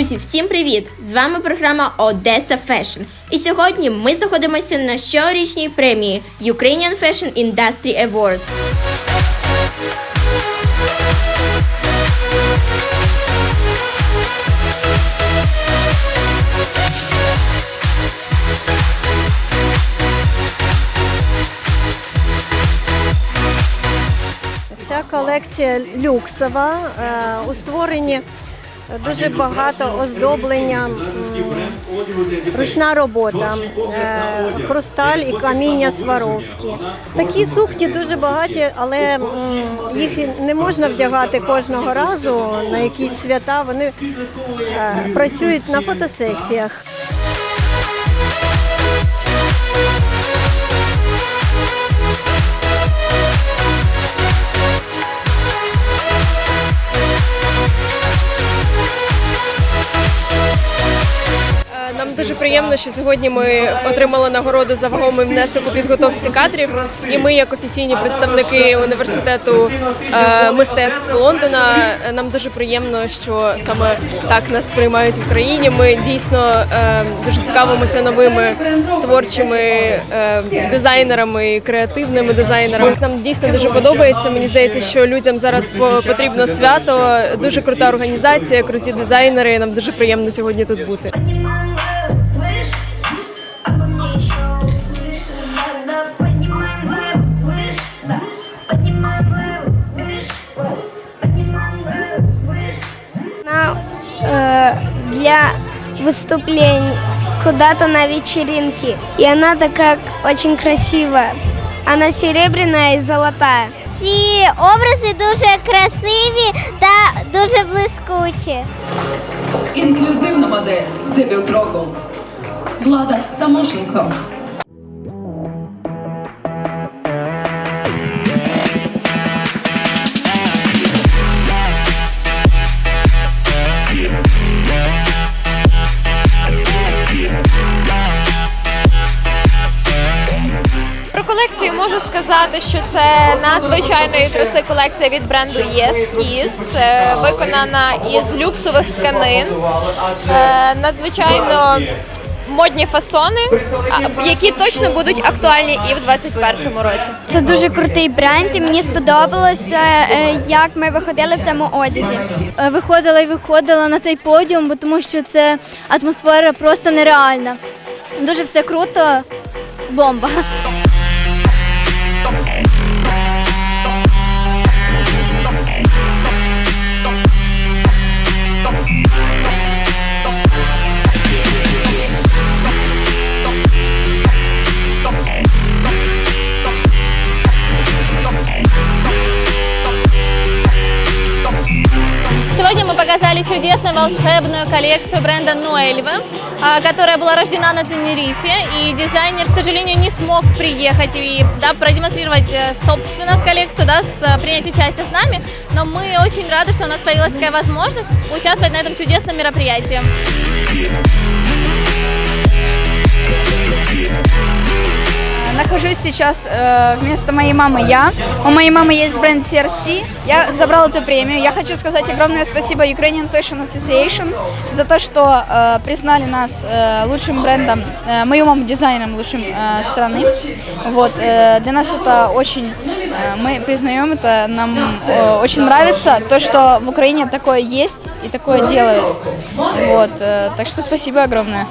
Друзі, всім привіт! З вами програма Одеса Fashion. І сьогодні ми знаходимося на щорічній премії Ukrainian Fashion Industry Awards. Ця колекція люксова. е, У створенні дуже багато оздоблення, ручна робота, е, хрусталь і каміння Сваровські. Такі сукні дуже багаті, але їх не можна вдягати кожного разу на якісь свята. Вони е, працюють на фотосесіях. Приємно, що сьогодні ми отримали нагороду за вагомий внесок у підготовці кадрів. І ми, як офіційні представники університету е, мистецтв Лондона, нам дуже приємно, що саме так нас сприймають в Україні. Ми дійсно е, дуже цікавимося новими творчими е, дизайнерами, креативними дизайнерами. Нам дійсно дуже подобається. Мені здається, що людям зараз по- потрібно свято. Дуже крута організація, круті дизайнери. Нам дуже приємно сьогодні тут бути. для выступлений куда-то на вечеринке. И она такая очень красивая. Она серебряная и золотая. Ці образи дуже красиві та дуже блискучі. Інклюзивна модель дебют року. Влада Самошенко. Можу сказати, що це надзвичайної краси колекція від бренду Yes Kids, е, виконана із люксових тканин. Е, Надзвичайно модні фасони, які точно будуть актуальні і в 2021 році. Це дуже крутий бренд, і мені сподобалося, е, як ми виходили в цьому одязі. Виходила і виходила на цей подіум, бо тому що це атмосфера просто нереальна. Дуже все круто, бомба. Сегодня мы показали чудесную волшебную коллекцию бренда а, которая была рождена на Тенерифе, и дизайнер, к сожалению, не смог приехать и да, продемонстрировать э, собственно коллекцию, да, с, э, принять участие с нами, но мы очень рады, что у нас появилась такая возможность участвовать на этом чудесном мероприятии. Нахожусь сейчас э, вместо моей мамы я. У моей мамы есть бренд CRC. Я забрала эту премию. Я хочу сказать огромное спасибо Ukrainian Fashion Association за то, что э, признали нас э, лучшим брендом, э, мою маму дизайнером лучшим э, страны. Вот, э, для нас это очень, э, мы признаем это, нам э, очень нравится то, что в Украине такое есть и такое делают. Вот, э, так что спасибо огромное.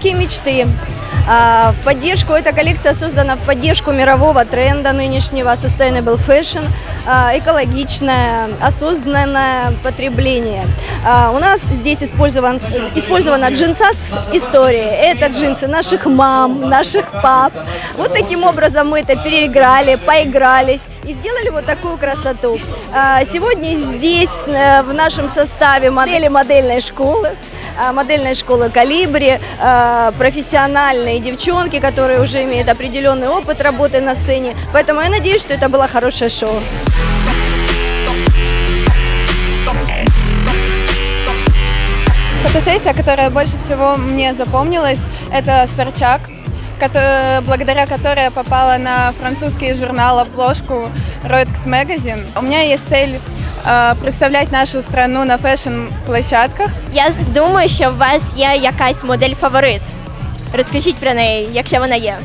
Детские мечты. А, В поддержку, эта коллекция создана в поддержку мирового тренда нынешнего Sustainable Fashion, а, экологичное, осознанное потребление. А, У нас здесь использован, использована джинса с историей. Это джинсы наших мам, наших пап. Вот таким образом мы это переиграли, поигрались и сделали вот такую красоту. Сегодня здесь, э, в нашем составе модели модельной школы, модельной школы «Калибри», а, профессиональные девчонки, которые уже имеют определенный опыт работы на сцене. Поэтому я надеюсь, что это было хорошее шоу. Фотосессия, которая больше всего мне запомнилась, это Старчак, благодаря которой я попала на французский журнал обложку Reuters Magazine. У меня есть цель э, представлять нашу страну на фэшн-площадках. Я думаю, що у вас є якась модель фаворит. Розкажіть про неї, якщо вона є.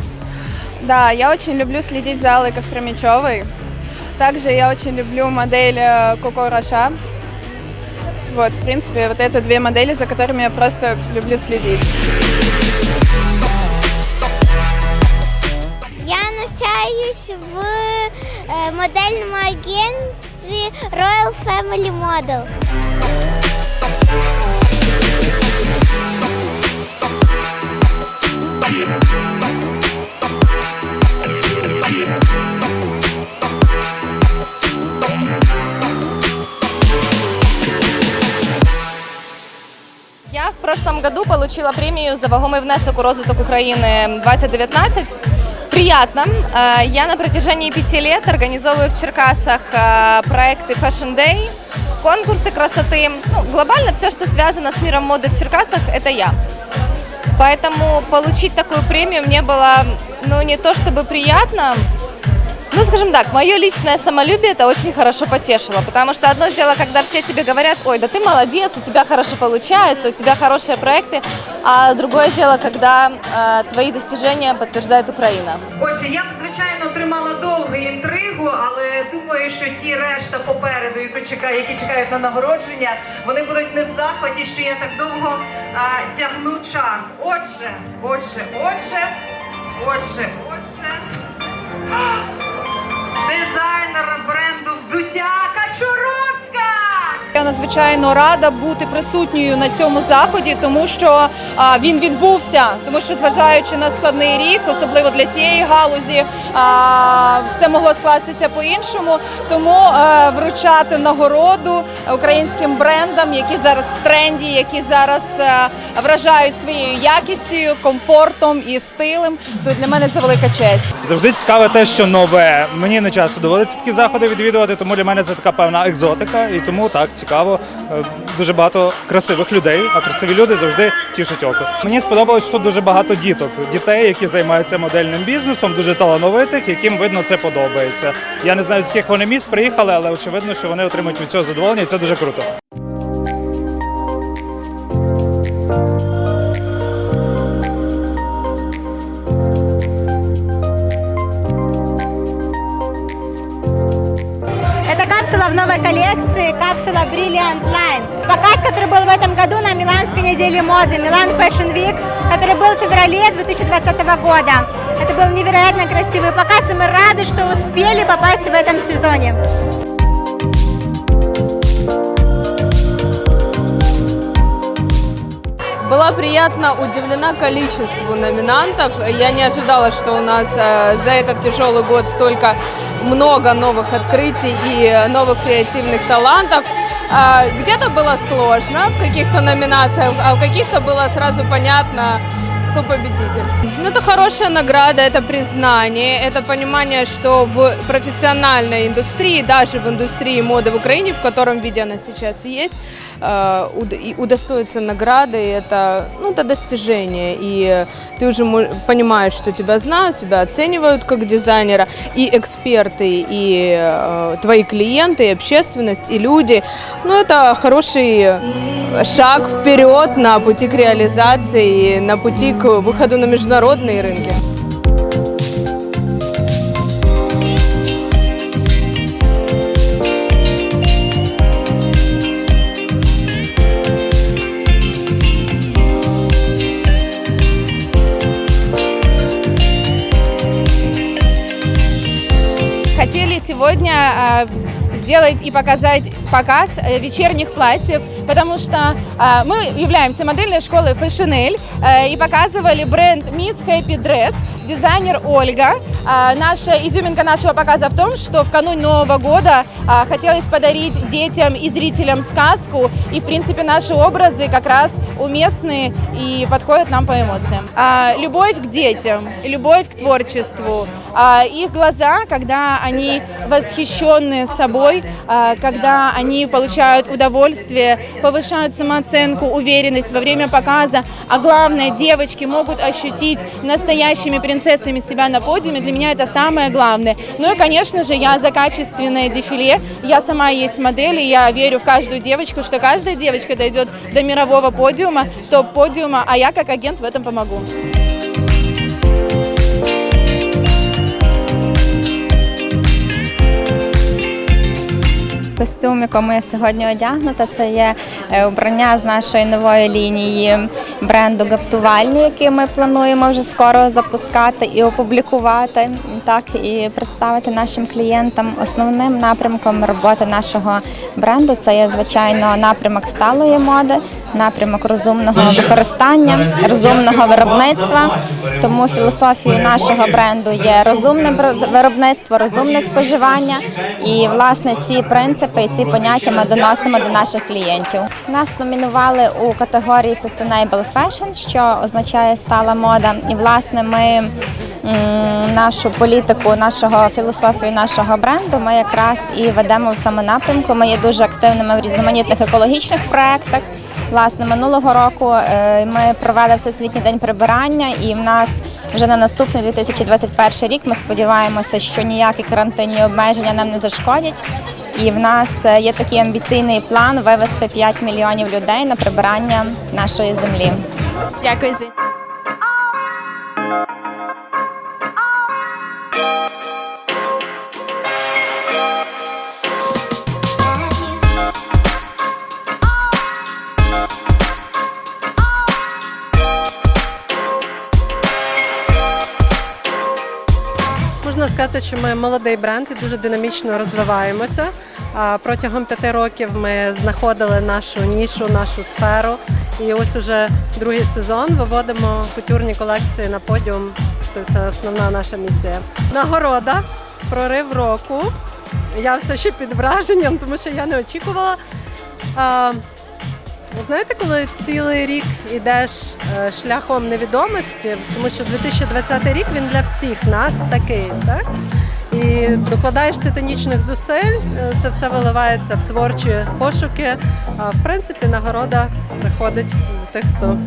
Да, я очень люблю следить за Аллой Костромичевой. Также я очень люблю модель э, Коко Роша. Вот, в принципе, вот это две модели, за которыми я просто люблю следить. Я навчаюсь в е, модельному агентстві Royal Family Models. Я в прошлом году получила премию за вагомый внесок у розвиток Украины 2019. Приятно. Э, Я на протяжении пяти лет организовываю в Черкасах э, проекты Fashion Day, конкурсы красоты. Ну, глобально все, что связано с миром моды в Черкасах, это я. Поэтому получить такую премию мне было, ну, не то чтобы приятно, ну, скажем так, мое личное самолюбие это очень хорошо потешило, потому что одно дело, когда все тебе говорят, ой, да ты молодец, у тебя хорошо получается, у тебя хорошие проекты, а другое дело, когда э, твои достижения подтверждает Украина. Отже, я б звичайно тримала довго інтригу, але думаю, що ті решта попереду, які чекають, які чекають на нагородження, вони будуть не в захваті, що я так довго а, тягну час. Отже, отже, отже, отже, отже. А! Дизайнер бренду взуття Качуровська! Я надзвичайно рада бути присутньою на цьому заході, тому що він відбувся. Тому що, зважаючи на складний рік, особливо для цієї галузі, все могло скластися по-іншому. Тому вручати нагороду українським брендам, які зараз в тренді, які зараз вражають своєю якістю, комфортом і стилем, то для мене це велика честь. Завжди цікаве те, що нове. Мені не часто доводиться такі заходи відвідувати, тому для мене це така певна екзотика, і тому так цікаво. Е, Дуже багато красивих людей, а красиві люди завжди тішать око. Мені сподобалось, що тут дуже багато діток, дітей, які займаються модельним бізнесом, дуже талановитих, яким видно це подобається. Я не знаю, з яких вони міст приїхали, але очевидно, що вони отримують від цього задоволення, і це дуже круто. Капсула в новой коллекции, капсула Brilliant Line. Показ, который был в этом году на Миланской неделе моды, Милан Fashion Week, который был в феврале 2020 года. Это был невероятно красивый показ, и мы рады, что успели попасть в этом сезоне. Была приятно удивлена количеству номинантов. Я не ожидала, что у нас э, за этот тяжелый год столько много новых открытий и новых креативных талантов. А, Где-то было сложно в каких-то номинациях, а в каких-то было сразу понятно, кто победитель. Ну, это хорошая награда, это признание, это понимание, что в профессиональной индустрии, даже в индустрии моды в Украине, в котором виде она сейчас есть, удостоиться награды, это, ну, это достижение. И ты уже мо- понимаешь, что тебя знают, тебя оценивают как дизайнера, и эксперты, и э, твои клиенты, и общественность, и люди. Ну, это хороший шаг вперед на пути к реализации, на пути к выходу на международные рынки. Сделать и показать показ э, вечерних платьев, потому что э, мы являемся модельной школой Fashionelle э, и показывали бренд Miss Happy Dress. дизайнер Ольга. А, Наша изюминка нашего показа в том, что в канун Нового года а, хотелось подарить детям и зрителям сказку. И, в принципе, наши образы как раз уместны и подходят нам по эмоциям. А, Любовь к детям, любовь к творчеству. А, Их глаза, когда они восхищены собой, а, когда они получают удовольствие, повышают самооценку, уверенность во время показа, а главное, девочки могут ощутить настоящими принцессами себя на подиуме, для меня это самое главное. Ну и, конечно же, я за качественное дефиле, я сама есть модель, и я верю в каждую девочку, что каждая девочка дойдет до мирового подиума, топ-подиума, а я как агент в этом помогу. Костюм, якому я сьогодні одягнута, це є е, обрання з нашої нової лінії бренду Гаптувальні, який ми плануємо вже скоро запускати і опублікувати, так і представити нашим клієнтам. Основним напрямком роботи нашого бренду це є звичайно напрямок сталої моди, напрямок розумного використання, розумного виробництва. Тому філософією нашого бренду є розумне виробництво, розумне споживання. І власне ці принципи і ці поняття ми доносимо до наших клієнтів. Нас номінували у категорії Sustainable Fashion, що означає стала мода. І власне ми нашу політику, нашого філософію нашого бренду ми якраз і ведемо в цьому напрямку. Ми є дуже активними в різноманітних екологічних проєктах. Власне, минулого року е, ми провели Всесвітній день прибирання, і в нас вже на наступний 2021 рік ми сподіваємося, що ніякі карантинні обмеження нам не зашкодять. І в нас е, є такий амбіційний план вивести 5 мільйонів людей на прибирання нашої землі. Дякую за що ми молодий бренд і дуже динамічно розвиваємося. Протягом п'яти років ми знаходили нашу нішу, нашу сферу. І ось уже другий сезон виводимо кутюрні колекції на подіум. Це основна наша місія. Нагорода, прорив року. Я все ще під враженням, тому що я не очікувала. Знаєте, коли цілий рік йдеш е, шляхом невідомості, тому що 2020 рік він для всіх нас такий, так? І докладаєш титанічних зусиль, е, це все виливається в творчі пошуки. А в принципі, нагорода приходить тих, хто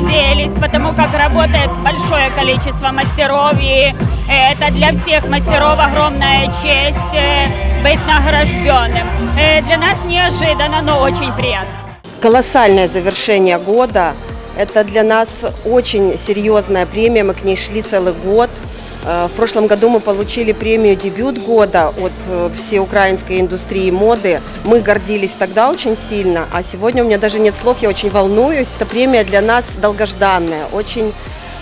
надеялись, потому как работает большое количество мастеров, и это для всех мастеров огромная честь э, быть награжденным. Э, Для нас неожиданно, но очень приятно. колоссальное завершение года. Это для нас очень серьезная премия, мы к ней шли целый год. Э, В прошлом году мы получили премию «Дебют года» от э, всеукраинской индустрии моды. Мы гордились тогда очень сильно, а сегодня у меня даже нет слов, я очень волнуюсь. Эта премия для нас долгожданная, очень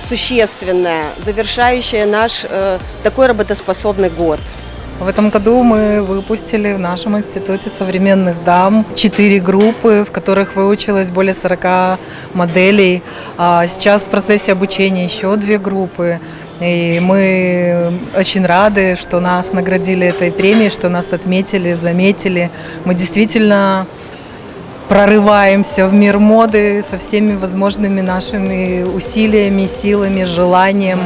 существенная, завершающая наш э, такой работоспособный год. В этом году мы выпустили в нашем институте современных дам четыре группы, в которых выучилось более 40 моделей. А сейчас в процессе обучения еще две группы. И мы очень рады, что нас наградили этой премией, что нас отметили, заметили. Мы действительно прорываемся в мир моды со всеми возможными нашими усилиями, силами, желанием.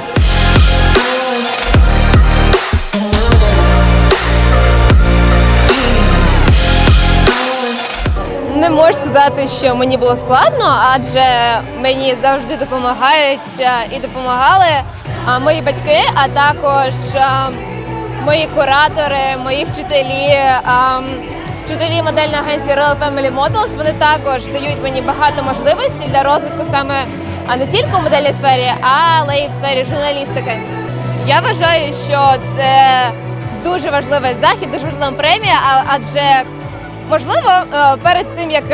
Не можу сказати, що мені було складно, адже мені завжди допомагають е, і допомагали а, мої батьки, а також мої куратори, мої вчителі, вчителі модельної агенції Royal Family Models. Вони також дають мені багато можливостей для розвитку саме не тільки у модельній сфері, але й в сфері журналістики. Я вважаю, що це дуже важливий захід, дуже важлива премія, адже Можливо, перед тим як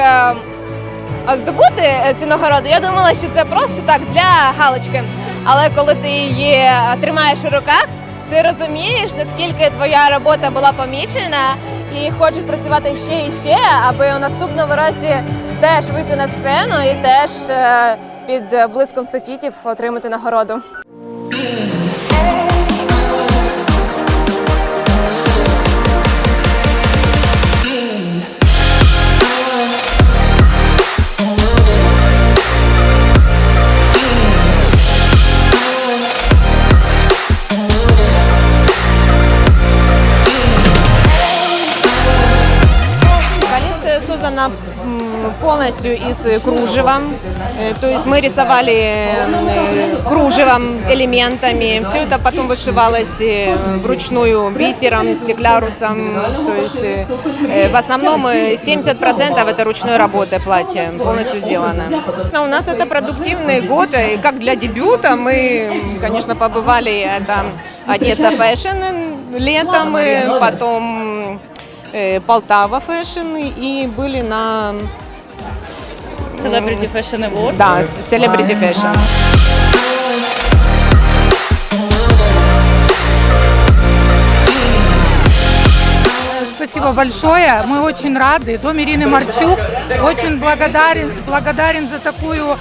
здобути е, цю нагороду, я думала, що це просто так для галочки. Але коли ти її е, тримаєш у руках, ти розумієш, наскільки твоя робота була помічена, і хочеш працювати ще і ще, аби у наступному році теж вийти на сцену і теж е, під блиском софітів отримати нагороду. Полностью из кружева. Э, То есть мы рисовали э, кружевом, элементами. Все это потом вышивалось э, вручную бисером, стеклярусом. То есть э, э, в основном э, 70% это ручной работы платье, полностью сделано. Но у нас это продуктивный год. И как для дебюта мы, конечно, побывали это Одесса Fashion летом, и потом э, Полтава Fashion и были на Celebrity Fashion Award. Да, Celebrity Fashion. Спасибо большое. Мы очень рады. Дом Ирины Марчук очень благодарен, благодарен за такую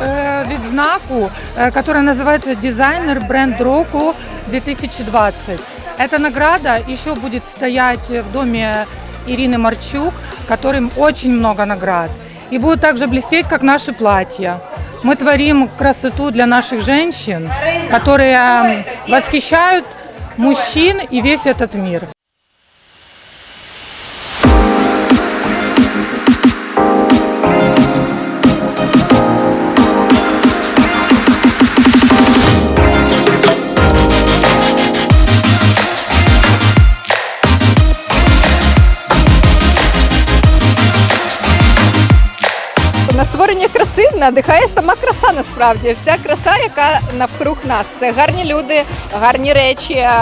э, відзнаку, э, которая называется «Дизайнер бренд року 2020». Эта награда еще будет стоять в доме Ирины Марчук, которым очень много наград. И будет также блестеть, как наши платья. Мы творим красоту для наших женщин, которые м, восхищают мужчин и весь этот мир. Надихає сама краса насправді. Вся краса, яка навкруг нас. Це гарні люди, гарні речі, е,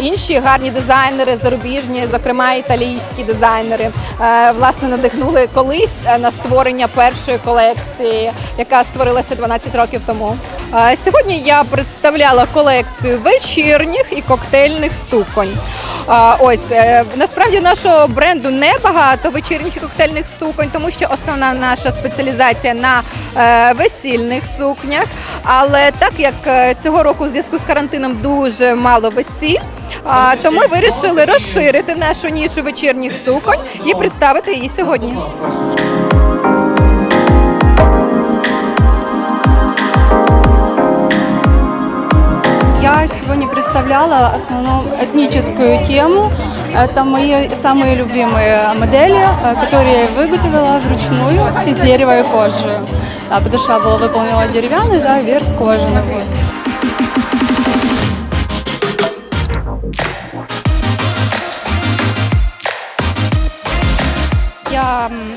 інші гарні дизайнери, зарубіжні, зокрема італійські дизайнери. е, Власне, надихнули колись е, на створення першої колекції, яка створилася 12 років тому. Сьогодні я представляла колекцію вечірніх і коктейльних суконь. Ось е, насправді нашого бренду небагато вечірніх і коктейльних суконь, тому що основна наша спеціалізація на е, весільних сукнях. Але так як е, цього року в зв'язку з карантином дуже мало весіль, то ми вирішили розширити нашу нішу вечірніх суконь і представити її сьогодні. Я сегодня представляла основную этническую тему. Это мои самые любимые модели, э, которые я выготовила вручную из дерева и кожи. Да, подошла была выполнила деревянный, да, верх кожаный. Вот. Я м,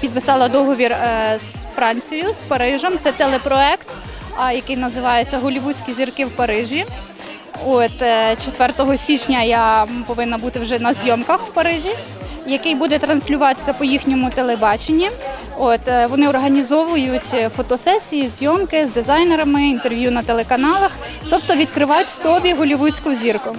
підписала договір е, з Францією, з Парижем. Це телепроект, а, який називається Голівудські зірки в Парижі. От е, 4 січня я повинна бути вже на зйомках в Парижі, який буде транслюватися по їхньому телебаченні. От е, вони організовують е, фотосесії, зйомки з дизайнерами, інтерв'ю на телеканалах, тобто відкривають в тобі голівудську зірку.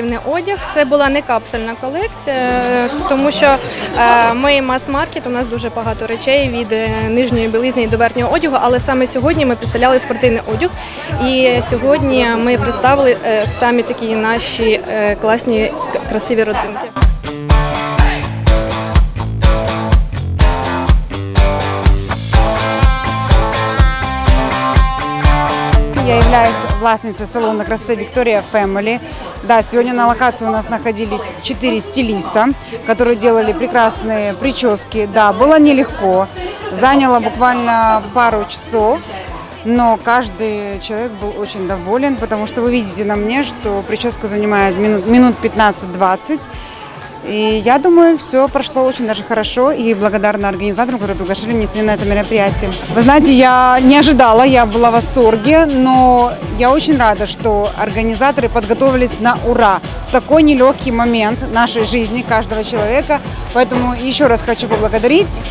Спортивний одяг. Це була не капсульна колекція, тому що е, ми мас-маркет, у нас дуже багато речей від е, нижньої білизни до верхнього одягу, але саме сьогодні ми представляли спортивний одяг. І сьогодні ми представили е, самі такі наші класні красиві родзинки. Я являюсь властницей салона красоты Виктория Family. Да, сегодня на локации у нас находились четыре стилиста, которые делали прекрасные прически. Да, было нелегко, заняло буквально пару часов, но каждый человек был очень доволен, потому что вы видите на мне, что прическа занимает минут, минут 15-20. И я думаю, все прошло очень даже хорошо и благодарна организаторам, которые приглашили меня сегодня на это мероприятие. Вы знаете, я не ожидала, я была в восторге, но я очень рада, что организаторы подготовились на ура в такой нелегкий момент нашей жизни каждого человека. Поэтому еще раз хочу поблагодарить.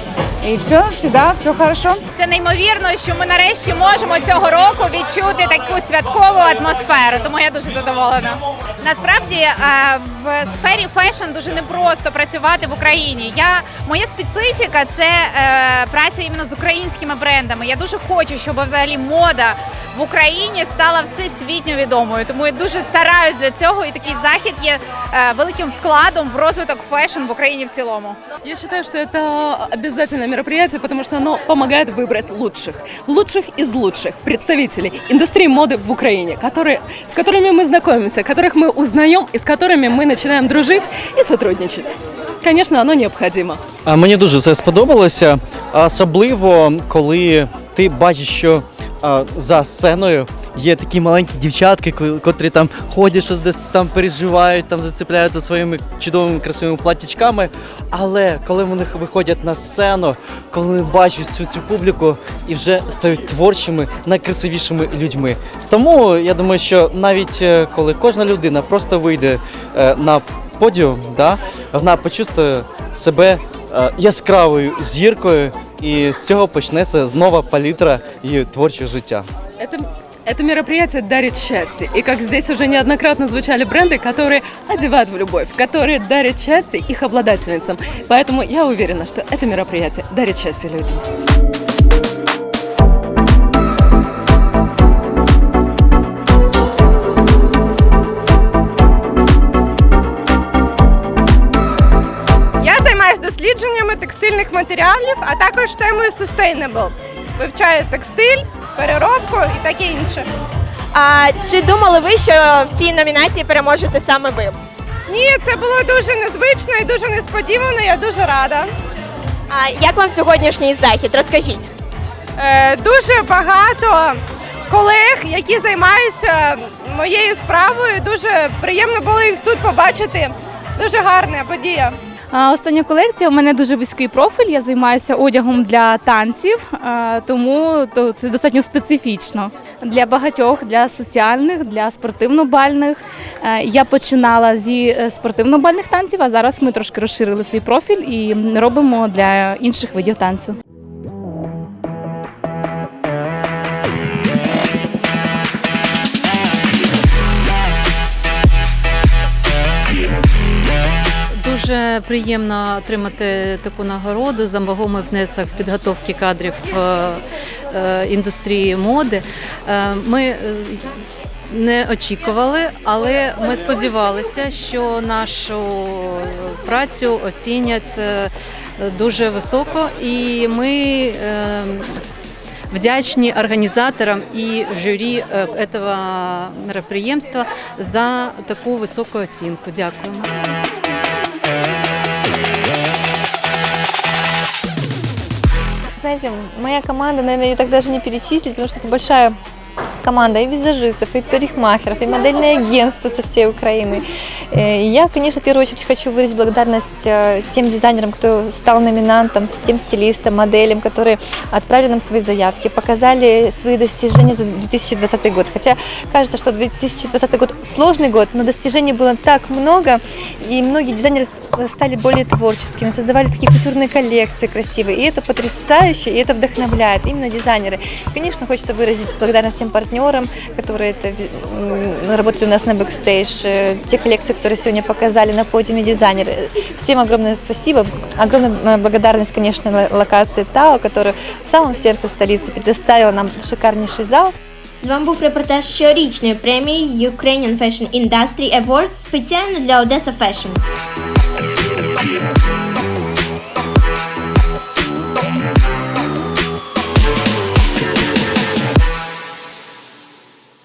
И все, всегда, все хорошо. Це неймовірно, що ми нарешті можемо цього року відчути таку святкову атмосферу. Тому я дуже задоволена. Насправді е, в сфері фешн дуже непросто працювати в Україні. Я моя специфіка це е, праця іменно з українськими брендами. Я дуже хочу, щоб взагалі мода в Україні стала всесвітньо відомою. Тому я дуже стараюсь для цього. І такий захід є е, великим вкладом в розвиток фешн в Україні в цілому. Я считаю, что это обязательное мероприятие, потому что оно помогает выбрать лучших, лучших из лучших представителей индустрии моды в Украине, которые, с которыми мы знакомимся, которых мы узнаем и с которыми мы начинаем дружить и сотрудничать. Конечно, оно необходимо. А Мені дуже все сподобалося, а особливо коли ти бачиш, що а, за сценою є такі маленькі дівчатки, ко- котрі там ходять, щось десь там переживають, там зацепляються своїми чудовими красивими платічками. Але коли вони виходять на сцену, коли бачать всю цю публіку і вже стають творчими, найкрасивішими людьми. Тому я думаю, що навіть е, коли кожна людина просто вийде е, на подіум, да, вона почувствує себе е, яскравою зіркою, і з цього почнеться нова палітра її творчого життя. Это, это мероприятие дарит счастье. И как здесь уже неоднократно звучали бренды, которые одевают в любовь, которые дарят счастье их обладательницам. Поэтому я уверена, что это мероприятие дарит счастье людям. Я займаюся дослідженнями текстильних матеріалів, а також темою sustainable. Вивчаю текстиль, переробку і таке інше. А чи думали ви, що в цій номінації переможете саме ви? Ні, це було дуже незвично і дуже несподівано. Я дуже рада. А як вам сьогоднішній захід? Розкажіть. Е, дуже багато колег, які займаються моєю справою. Дуже приємно було їх тут побачити. Дуже гарна подія. Остання колекція у мене дуже вузький профіль. Я займаюся одягом для танців, тому це достатньо специфічно для багатьох, для соціальних, для спортивно-бальних. Е, Я починала зі е, спортивно-бальних танців, а зараз ми трошки розширили свій профіль і робимо для інших видів танцю. Дуже приємно отримати таку нагороду за вагомий внесок підготовки кадрів е, індустрії моди. Е, Ми е, не очікували, але ми сподівалися, що нашу працю оцінять дуже високо, і ми вдячні організаторам і журі этого мероприємства за таку високу оцінку. Дякуємо. Знаете, моя команда, наверное, ее так даже не перечислить, потому что это большая команда и визажистов, и парикмахеров, и модельное агентство со всей Украины. Э, И я, конечно, в первую очередь хочу выразить благодарность э, тем дизайнерам, кто стал номинантом, тем стилистам, моделям, которые отправили нам свои заявки, показали свои достижения за 2020 год. Хотя кажется, что 2020 год сложный год, но достижений было так много, и многие дизайнеры стали более творческими, создавали такие кутюрные коллекции красивые. И это потрясающе, и это вдохновляет именно дизайнеры. Конечно, хочется выразить благодарность тем партнерам, которые это, м, работали у нас на бэкстейдж, э, те коллекции, которые сегодня показали на подиуме дизайнеры. Всем огромное спасибо. Огромная э, благодарность, конечно, ло- локации ТАО, которая в самом сердце столицы предоставила нам шикарнейший зал. З вами був репортаж щорічної премії Ukrainian Fashion Industry Awards спеціально для Odessa Fashion.